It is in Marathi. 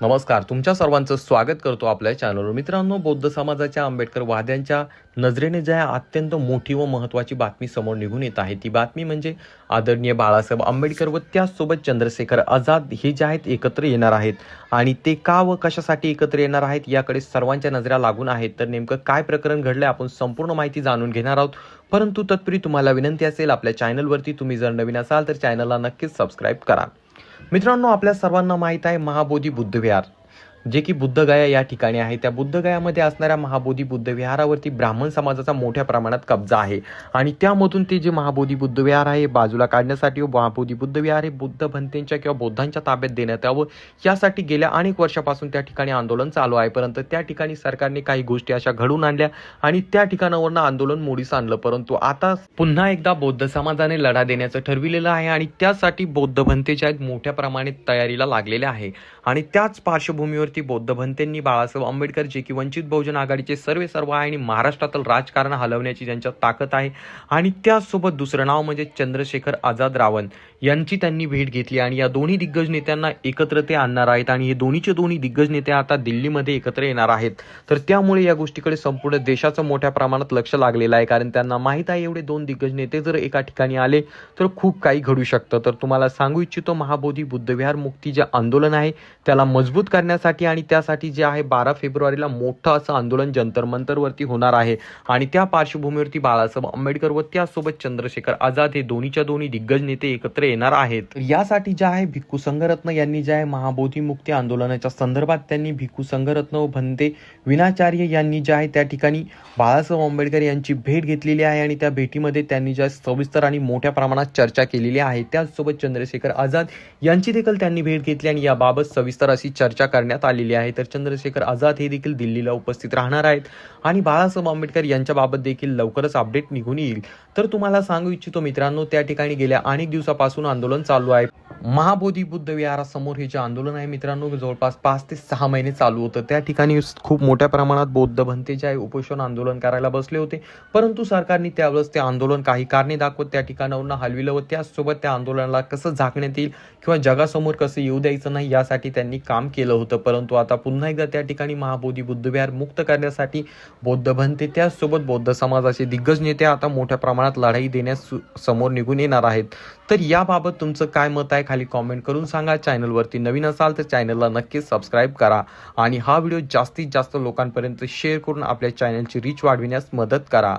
नमस्कार तुमच्या सर्वांचं स्वागत करतो आपल्या चॅनलवर मित्रांनो बौद्ध समाजाच्या आंबेडकर वाद्यांच्या नजरेने ज्या अत्यंत मोठी व महत्त्वाची बातमी समोर निघून येत आहे ती बातमी म्हणजे आदरणीय बाळासाहेब आंबेडकर व त्याचसोबत चंद्रशेखर आझाद हे जे आहेत एकत्र येणार आहेत. आणि ते का व कशासाठी एकत्र येणार आहेत याकडे सर्वांच्या नजरा लागून आहेत. तर नेमकं काय प्रकरण घडलंय आपण संपूर्ण माहिती जाणून घेणार आहोत. परंतु तत्पूर्वी तुम्हाला विनंती असेल आपल्या चॅनलवरती तुम्ही जर नवीन असाल तर चॅनलला नक्कीच सबस्क्राईब करा. मित्रांनो आपल्या सर्वांना माहीत आहे महाबोधी बुद्धविहार. जे की बुद्धगया या ठिकाणी आहे. त्या बुद्धगयामध्ये असणाऱ्या महाबोधी बुद्ध विहारावरती ब्राह्मण समाजाचा मोठ्या प्रमाणात कब्जा आहे. आणि त्यामधून ते जे महाबोधी बुद्ध विहार आहे बाजूला काढण्यासाठी व महाबोधी बुद्ध विहार हे बुद्ध भंतेंच्या किंवा बौद्धांच्या ताब्यात देण्यात यावं यासाठी गेल्या अनेक वर्षापासून त्या ठिकाणी आंदोलन चालू आहे. परंतु त्या ठिकाणी सरकारने काही गोष्टी अशा घडवून आणल्या आणि त्या ठिकाणावरनं आंदोलन मोडीस आणलं. परंतु आता पुन्हा एकदा बौद्ध समाजाने लढा देण्याचं ठरविलेलं आहे आणि त्यासाठी बौद्ध भंतेच्या आहेत मोठ्या प्रमाणात तयारीला लागलेल्या आहे. आणि त्याच पार्श्वभूमीवर पार्श्वभूमीवरती बौद्ध भंतेंनी बाळासाहेब आंबेडकरची की वंचित बहुजन आघाडीचे सर्वे सर्व आहे आणि महाराष्ट्रातील राजकारण हलवण्याची ज्यांच्यात ताकद आहे. आणि त्याचसोबत दुसरं नाव म्हणजे चंद्रशेखर आझाद रावण यांची त्यांनी भेट घेतली आणि या दोन्ही दिग्गज नेत्यांना एकत्र ते आणणार आहेत आणि हे दोन्हीचे दोन्ही दिग्गज नेते आता दिल्लीमध्ये एकत्र येणार आहेत. तर त्यामुळे या गोष्टीकडे संपूर्ण देशाचं मोठ्या प्रमाणात लक्ष लागलेलं आहे. कारण त्यांना माहीत आहे एवढे दोन दिग्गज नेते जर एका ठिकाणी आले तर खूप काही घडू शकतं. तर तुम्हाला सांगू इच्छितो महाबोधी बुद्धविहार मुक्ती जे आंदोलन आहे त्याला मजबूत करण्यासाठी आणि त्यासाठी जे आहे बारा फेब्रुवारीला मोठं असं आंदोलन जंतर मंतरवरती होणार आहे. आणि त्या पार्श्वभूमीवरती बाळासाहेब आंबेडकर व त्यासोबत चंद्रशेखर आझाद हे दोन्हीच्या दोन्ही दिग्गज नेते एकत्र येणार आहेत. यासाठी जे आहे भिक्खू संघरत्न यांनी जे आहे महाबोधी मुक्ती आंदोलनाच्या संदर्भात त्यांनी भिक्खू संघरत्न व भंते विनाचार्य यांनी जे आहे त्या ठिकाणी बाळासाहेब आंबेडकर यांची भेट घेतलेली आहे आणि त्या भेटीमध्ये त्यांनी ज्या सविस्तर आणि मोठ्या प्रमाणात चर्चा केलेली आहे. त्याचसोबत चंद्रशेखर आझाद यांची देखील त्यांनी भेट घेतली आणि याबाबत सविस्तर अशी चर्चा करण्यात आली आलेली आहे. तर चंद्रशेखर आझाद हे देखील दिल्लीला उपस्थित राहणार आहेत. आणि बाळासाहेब आंबेडकर यांच्याबाबत देखील लवकरच अपडेट निघून येईल. तर तुम्हाला सांगू इच्छितो मित्रांनो त्या ठिकाणी गेल्या अनेक दिवसापासून आंदोलन चालू आहे. महाबोधी बुद्ध विहारासमोर हे जे आंदोलन आहे मित्रांनो जवळपास पाच ते सहा महिने चालू होतं. त्या ठिकाणी खूप मोठ्या प्रमाणात बौद्ध भंते जे आहे उपोषण आंदोलन करायला बसले होते. परंतु सरकारने त्यावेळेस ते आंदोलन काही कारणे दाखवत त्या ठिकाणावरून हलविलं व त्याचसोबत त्या आंदोलनाला कसं झाकण्यात येईल किंवा जगासमोर कसं येऊ द्यायचं नाही यासाठी त्यांनी काम केलं होतं. परंतु आता पुन्हा एकदा त्या ठिकाणी महाबोधी बुद्धविहार मुक्त करण्यासाठी बौद्ध बनते त्याचसोबत बौद्ध समाजाचे दिग्गज नेते आता मोठ्या प्रमाणात लढाई देण्यास समोर निघून येणार आहेत. तर याबाबत तुमचं काय मत आहे खाली कॉमेंट करून सांगा. चॅनलवरती नवीन असाल तर चॅनलला नक्कीच सबस्क्राईब करा आणि हा व्हिडिओ जास्तीत जास्त लोकांपर्यंत शेअर करून आपल्या चॅनलची रीच वाढविण्यास मदत करा.